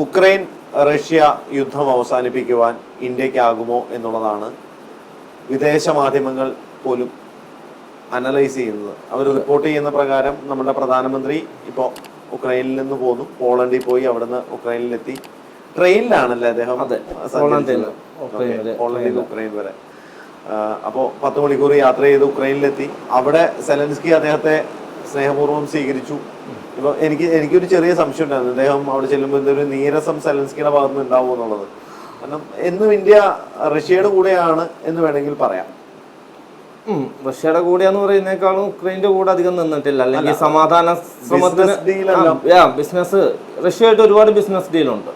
Ukraine Russia യുദ്ധം അവസാനിപ്പിക്കുവാൻ ഇന്ത്യക്കാകുമോ എന്നുള്ളതാണ് വിദേശ മാധ്യമങ്ങൾ പോലും അനലൈസ് ചെയ്യുന്നത്. അവർ റിപ്പോർട്ട് ചെയ്യുന്ന പ്രകാരം നമ്മുടെ പ്രധാനമന്ത്രി ഇപ്പോൾ ഉക്രൈനിൽ നിന്ന് പോന്നു. പോളണ്ടിൽ പോയി അവിടുന്ന് ഉക്രൈനിലെത്തി. ട്രെയിനിലാണല്ലേ അദ്ദേഹം പോളണ്ടിൽ നിന്ന് ഉക്രൈൻ വരെ അപ്പോ ഉക്രൈൻ വരെ അപ്പോൾ പത്ത് മണിക്കൂർ യാത്ര ചെയ്ത് ഉക്രൈനിലെത്തി. അവിടെ സെലൻസ്കി അദ്ദേഹത്തെ സ്നേഹപൂർവം സ്വീകരിച്ചു. ഇപ്പൊ എനിക്ക് എനിക്കൊരു ചെറിയ സംശയം ഉണ്ടായിരുന്നു. അദ്ദേഹം അവിടെ ചെല്ലുമ്പോൾ എന്തൊരു നീരസം സെലൻസ്കിയുടെ ഭാഗത്ത് നിന്ന് ഉണ്ടാവും എന്നുള്ളത്. കാരണം എന്നും ഇന്ത്യ റഷ്യയുടെ കൂടെയാണ് എന്ന് വേണമെങ്കിൽ പറയാം. റഷ്യയുടെ കൂടെയെന്ന് പറയുന്നേക്കാളും ഉക്രൈന്റെ കൂടെ അധികം നിന്നിട്ടില്ല. അല്ലെങ്കിൽ സമാധാന ശ്രമത്തിന് ബിസിനസ് റഷ്യയായിട്ട് ഒരുപാട് ബിസിനസ് ഡീലുണ്ട്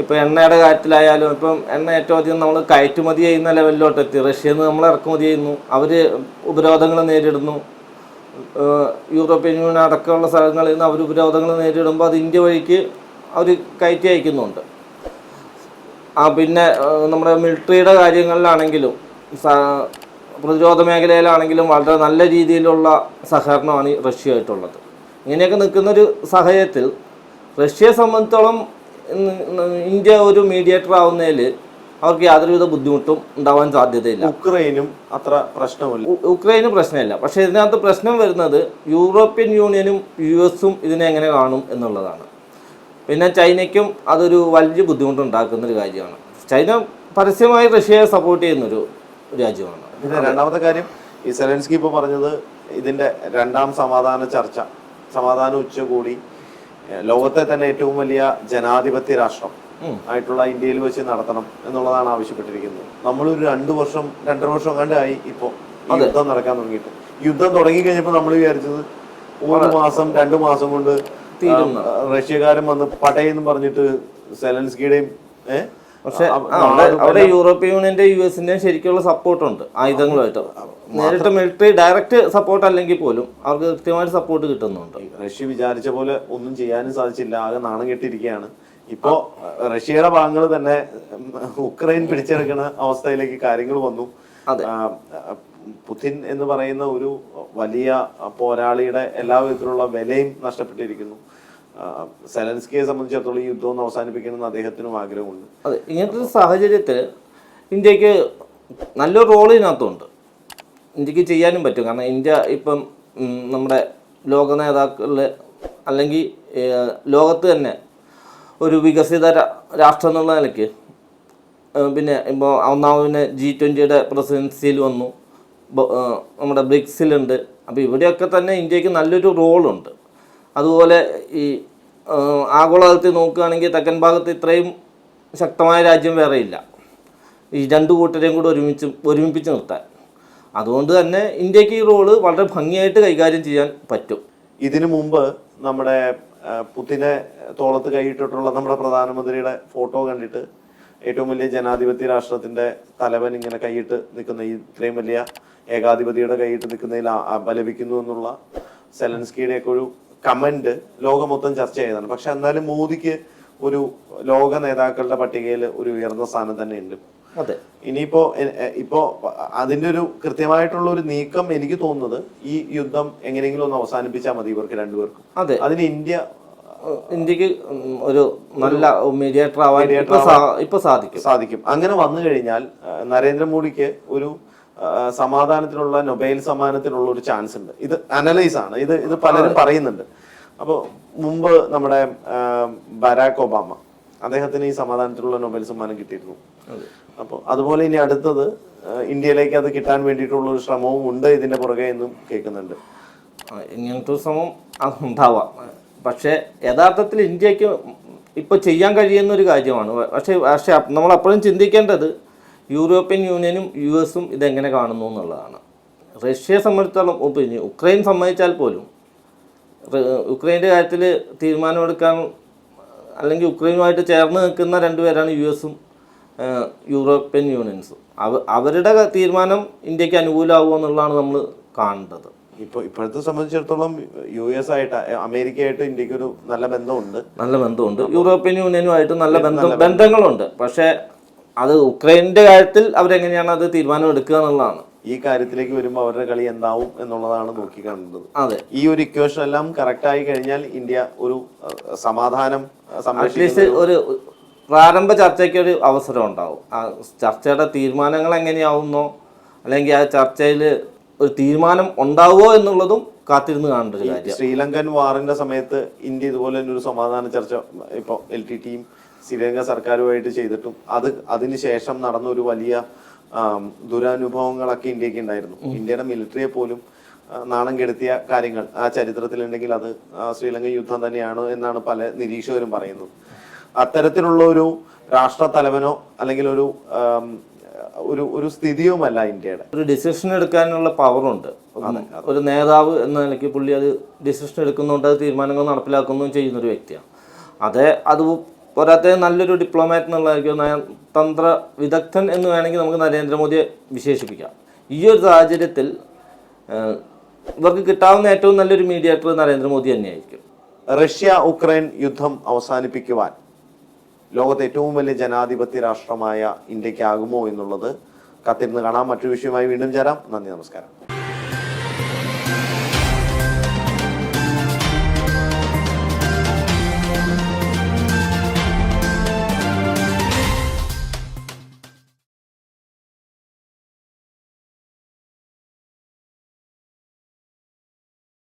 ഇപ്പൊ എണ്ണയുടെ കാര്യത്തിലായാലും ഇപ്പം എണ്ണ ഏറ്റവും അധികം നമ്മൾ കയറ്റുമതി ചെയ്യുന്ന ലെവലിലോട്ട് എത്തി റഷ്യയിൽ നിന്ന് നമ്മൾ ഇറക്കുമതി ചെയ്യുന്നു. അവർ ഉപരോധങ്ങൾ നേരിടുന്നു. യൂറോപ്യൻ യൂണിയൻ അടക്കമുള്ള സ്ഥലങ്ങളിൽ നിന്ന് അവർ ഉപരോധങ്ങൾ നേരിടുമ്പോൾ അത് ഇന്ത്യ വഴിക്ക് അവർ കയറ്റി അയക്കുന്നുണ്ട്. ആ പിന്നെ നമ്മുടെ മിലിറ്ററിയുടെ കാര്യങ്ങളിലാണെങ്കിലും പ്രതിരോധ മേഖലയിലാണെങ്കിലും വളരെ നല്ല രീതിയിലുള്ള സഹകരണമാണ് ഈ റഷ്യയായിട്ടുള്ളത്. ഇങ്ങനെയൊക്കെ നിൽക്കുന്നൊരു സാഹചര്യത്തിൽ റഷ്യയെ സംബന്ധിച്ചോളം ഇന്ത്യ ഒരു മീഡിയേറ്റർ ആവുന്നതിൽ അവർക്ക് യാതൊരുവിധ ബുദ്ധിമുട്ടും ഉണ്ടാവാൻ സാധ്യതയില്ല. ഉക്രൈനും അത്ര പ്രശ്നമില്ല ഉക്രൈന് പ്രശ്നമില്ല. പക്ഷേ ഇതിനകത്ത് പ്രശ്നം വരുന്നത് യൂറോപ്യൻ യൂണിയനും യു എസും ഇതിനെ എങ്ങനെ കാണും എന്നുള്ളതാണ്. പിന്നെ ചൈനയ്ക്കും അതൊരു വലിയ ബുദ്ധിമുട്ടുണ്ടാക്കുന്ന ഒരു കാര്യമാണ്. ചൈന പരസ്യമായി റഷ്യയെ സപ്പോർട്ട് ചെയ്യുന്നൊരു രാജ്യമാണ്. പിന്നെ രണ്ടാമത്തെ കാര്യം ഈ സെലൻസ്കി ഇപ്പോൾ പറഞ്ഞത് ഇതിന്റെ രണ്ടാം സമാധാന ചർച്ച സമാധാന ഉച്ചകൂടി ലോകത്തെ തന്നെ ഏറ്റവും വലിയ ജനാധിപത്യ രാഷ്ട്രം. ആയിട്ടുള്ള ഇന്ത്യയിൽ വെച്ച് നടത്തണം എന്നുള്ളതാണ് ആവശ്യപ്പെട്ടിരിക്കുന്നത്. നമ്മളൊരു രണ്ടു വർഷം രണ്ടര വർഷം കണ്ടായി ഇപ്പോ യുദ്ധം നടക്കാൻ തുടങ്ങിയിട്ട്. യുദ്ധം തുടങ്ങി കഴിഞ്ഞപ്പോ നമ്മൾ വിചാരിച്ചത് ഒരു മാസം രണ്ടു മാസം കൊണ്ട് റഷ്യക്കാരൻ വന്ന് പടയെന്ന് പറഞ്ഞിട്ട് സെലൻസ്കിയുടെയും ഏഹ് പക്ഷെ അവിടെ അവിടെ യൂറോപ്യൻ യൂണിയന്റെ യു എസിന്റെയും ശരിക്കുള്ള സപ്പോർട്ടുണ്ട് ആയുധങ്ങളുമായിട്ട്. നേരിട്ട് മിലിറ്ററി ഡയറക്റ്റ് സപ്പോർട്ട് അല്ലെങ്കിൽ പോലും അവർക്ക് കൃത്യമായിട്ട് സപ്പോർട്ട് കിട്ടുന്നുണ്ട്. റഷ്യ വിചാരിച്ച പോലെ ഒന്നും ചെയ്യാനും സാധിച്ചില്ല. ആകെ നാണം കെട്ടിയിരിക്കുകയാണ്. ഇപ്പോ റഷ്യയുടെ ഭാഗങ്ങൾ തന്നെ ഉക്രൈൻ പിടിച്ചെടുക്കുന്ന അവസ്ഥയിലേക്ക് കാര്യങ്ങൾ വന്നു. പുതിൻ എന്ന് പറയുന്ന ഒരു വലിയ പോരാളിയുടെ എല്ലാ വിധത്തിലുള്ള വിലയും നഷ്ടപ്പെട്ടിരിക്കുന്നു. സെലൻസ്കിയെ സംബന്ധിച്ചിടത്തോളം ഈ യുദ്ധം ഒന്ന് അവസാനിപ്പിക്കണമെന്ന് അദ്ദേഹത്തിനും ആഗ്രഹമുണ്ട്. അതെ ഇങ്ങനത്തെ ഒരു സാഹചര്യത്തിൽ ഇന്ത്യയ്ക്ക് നല്ലൊരു റോൾ ഇതിനകത്തുണ്ട്. ഇന്ത്യയ്ക്ക് ചെയ്യാനും പറ്റും. കാരണം ഇന്ത്യ ഇപ്പം നമ്മുടെ ലോക നേതാക്കളിൽ അല്ലെങ്കിൽ ലോകത്ത് തന്നെ ഒരു വികസിത രാഷ്ട്രം എന്നുള്ള നിലയ്ക്ക്. പിന്നെ ഇപ്പോൾ ഒന്നാമത് പിന്നെ ജി ട്വന്റിയുടെ പ്രസിഡൻസിയിൽ വന്നു നമ്മുടെ ബ്രിക്സിലുണ്ട്. അപ്പോൾ ഇവിടെയൊക്കെ തന്നെ ഇന്ത്യയ്ക്ക് നല്ലൊരു റോളുണ്ട്. അതുപോലെ ഈ ആഗോളതലത്തിൽ നോക്കുകയാണെങ്കിൽ തെക്കൻ ഭാഗത്ത് ഇത്രയും ശക്തമായ രാജ്യം വേറെ ഇല്ല. ഈ രണ്ട് കൂട്ടരെയും കൂടെ ഒരുമിച്ച് ഒരുമിപ്പിച്ച് നിർത്താൻ. അതുകൊണ്ട് തന്നെ ഇന്ത്യയ്ക്ക് ഈ റോൾ വളരെ ഭംഗിയായിട്ട് കൈകാര്യം ചെയ്യാൻ പറ്റും. ഇതിനു മുമ്പ് നമ്മുടെ ആ, പുതിനെ തോളത്ത് കൈയിട്ടിട്ടുള്ള നമ്മുടെ പ്രധാനമന്ത്രിയുടെ ഫോട്ടോ കണ്ടിട്ട് ഏറ്റവും വലിയ ജനാധിപത്യ രാഷ്ട്രത്തിന്റെ തലവൻ ഇങ്ങനെ കൈയിട്ട് നിൽക്കുന്ന ഈ ഇത്രയും വലിയ ഏകാധിപതിയുടെ കൈയിട്ട് നിൽക്കുന്നതിൽ അപലപിക്കുന്നു എന്നുള്ള സെലൻസ്കിയുടെ ഒക്കെ ഒരു കമന്റ് ലോകം മൊത്തം ചർച്ച ചെയ്തതാണ്. പക്ഷെ എന്നാലും മോദിക്ക് ഒരു ലോക നേതാക്കളുടെ പട്ടികയിൽ ഒരു ഉയർന്ന സ്ഥാനം തന്നെ ഉണ്ട് അതെ. ഇനിയിപ്പോ ഇപ്പോ അതിന്റെ ഒരു കൃത്യമായിട്ടുള്ള ഒരു നീക്കം എനിക്ക് തോന്നുന്നത് ഈ യുദ്ധം എങ്ങനെയെങ്കിലും ഒന്ന് അവസാനിപ്പിച്ചാൽ മതി ഇവർക്ക് രണ്ടുപേർക്കും അതെ. അതിന് ഇന്ത്യ ഇന്ത്യയ്ക്ക് ഒരു നല്ല മീഡിയേറ്റർ ആവാൻ ഇപ്പൊ സാധിക്കും. സാധിക്കും. അങ്ങനെ വന്നു കഴിഞ്ഞാൽ നരേന്ദ്രമോദിക്ക് ഒരു സമാധാനത്തിനുള്ള നൊബേൽ സമ്മാനത്തിനുള്ള ഒരു ചാൻസ് ഉണ്ട്. ഇത് അനലൈസ് ആണ്. ഇത് ഇത് പലരും പറയുന്നുണ്ട്. അപ്പോൾ മുമ്പ് നമ്മുടെ ബരാക് ഒബാമ അദ്ദേഹത്തിന് ഈ സമാധാനത്തിലുള്ള നൊബേൽ സമ്മാനം കിട്ടിയിരുന്നു. അപ്പോൾ അതുപോലെ ഇനി അടുത്തത് ഇന്ത്യയിലേക്ക് അത് കിട്ടാൻ വേണ്ടിയിട്ടുള്ള ഒരു ശ്രമവും ഉണ്ട് ഇതിന്റെ പുറകെ എന്നും കേൾക്കുന്നുണ്ട്. ഇങ്ങനത്തെ ശ്രമം അത് ഉണ്ടാവാം. പക്ഷേ യഥാർത്ഥത്തിൽ ഇന്ത്യയ്ക്ക് ഇപ്പോൾ ചെയ്യാൻ കഴിയുന്ന ഒരു കാര്യമാണ്. പക്ഷേ പക്ഷേ നമ്മൾ അപ്പോഴും ചിന്തിക്കേണ്ടത് യൂറോപ്യൻ യൂണിയനും യു എസും ഇതെങ്ങനെ കാണുന്നു എന്നുള്ളതാണ്. റഷ്യയെ സംബന്ധിച്ചോളം പിന്നെ ഉക്രൈൻ സമ്മതിച്ചാൽ പോലും ഉക്രൈന്റെ കാര്യത്തിൽ തീരുമാനമെടുക്കാൻ അല്ലെങ്കിൽ ഉക്രൈനുമായിട്ട് ചേർന്ന് നിൽക്കുന്ന രണ്ടുപേരാണ് യു എസും യൂറോപ്യൻ യൂണിയൻസും. അവ അവരുടെ തീരുമാനം ഇന്ത്യയ്ക്ക് അനുകൂലമാകുമോ എന്നുള്ളതാണ് നമ്മൾ കാണേണ്ടത്. ഇപ്പോൾ ഇപ്പോഴത്തെ സംബന്ധിച്ചിടത്തോളം യു എസ് ആയിട്ട് അമേരിക്കയായിട്ട് ഇന്ത്യയ്ക്ക് ഒരു നല്ല ബന്ധമുണ്ട്. നല്ല ബന്ധമുണ്ട്. യൂറോപ്യൻ യൂണിയനുമായിട്ട് നല്ല ബന്ധം ബന്ധങ്ങളുണ്ട്. പക്ഷേ അത് ഉക്രൈന്റെ കാര്യത്തിൽ അവരെങ്ങനെയാണ് അത് തീരുമാനം എടുക്കുക എന്നുള്ളതാണ്. ഈ കാര്യത്തിലേക്ക് വരുമ്പോൾ അവരുടെ കളി എന്താവും എന്നുള്ളതാണ് നോക്കി കാണുന്നത്. അതെ. ഈ ഒരു ഇക്വേഷൻ എല്ലാം കറക്റ്റ് ആയി കഴിഞ്ഞാൽ ഇന്ത്യ ഒരു സമാധാനം അറ്റ്ലീസ്റ്റ് ഒരു പ്രാരംഭ ചർച്ചയ്ക്ക് ഒരു അവസരം ഉണ്ടാവും. ആ ചർച്ചയുടെ തീരുമാനങ്ങൾ എങ്ങനെയാവുന്നോ അല്ലെങ്കിൽ ആ ചർച്ചയിൽ ഒരു തീരുമാനം ഉണ്ടാവുമോ എന്നുള്ളതും കാത്തിരുന്ന് കാണേണ്ട ഒരു കാര്യം. ശ്രീലങ്കൻ വാറിന്റെ സമയത്ത് ഇന്ത്യ ഇതുപോലെ തന്നെ ഒരു സമാധാന ചർച്ച ഇപ്പൊ എൽ ടി ടിയും ശ്രീലങ്ക സർക്കാരുമായിട്ട് ചെയ്തിട്ടും അത് അതിനുശേഷം നടന്ന ഒരു വലിയ ദുരനുഭവങ്ങളൊക്കെ ഇന്ത്യയ്ക്ക് ഉണ്ടായിരുന്നു. ഇന്ത്യയുടെ മിലിറ്ററിയെ പോലും നാണം കെടുത്തിയ കാര്യങ്ങൾ ആ ചരിത്രത്തിലുണ്ടെങ്കിൽ അത് ശ്രീലങ്ക യുദ്ധം തന്നെയാണ് എന്നാണ് പല നിരീക്ഷകരും പറയുന്നത്. അത്തരത്തിലുള്ള ഒരു രാഷ്ട്ര തലവനോ അല്ലെങ്കിൽ ഒരു ഒരു ഒരു സ്ഥിതിയുമല്ല ഇന്ത്യയുടെ. ഒരു ഡിസിഷൻ എടുക്കാനുള്ള പവറുണ്ട് ഒരു നേതാവ് എന്ന നിലയ്ക്ക് പുള്ളി അത് ഡിസിഷൻ എടുക്കുന്നുണ്ട് അത് തീരുമാനങ്ങൾ നടപ്പിലാക്കുകയും ചെയ്യുന്ന ഒരു വ്യക്തിയാണ്. അതേ അത് പോരാത്ത നല്ലൊരു ഡിപ്ലോമാറ്റ് എന്നുള്ളതായിരിക്കും. നയതന്ത്ര വിദഗ്ധൻ എന്ന് വേണമെങ്കിൽ നമുക്ക് നരേന്ദ്രമോദിയെ വിശേഷിപ്പിക്കാം. ഈ ഒരു സാഹചര്യത്തിൽ ഇവർക്ക് കിട്ടാവുന്ന ഏറ്റവും നല്ലൊരു മീഡിയേറ്റർ നരേന്ദ്രമോദി തന്നെയായിരിക്കും. റഷ്യ ഉക്രൈൻ യുദ്ധം അവസാനിപ്പിക്കുവാൻ ലോകത്തെ ഏറ്റവും വലിയ ജനാധിപത്യ രാഷ്ട്രമായ ഇന്ത്യക്കാകുമോ എന്നുള്ളത് കത്തിരുന്ന് കാണാം. മറ്റൊരു വിഷയമായി വീണ്ടും ചേരാം. നന്ദി നമസ്കാരം.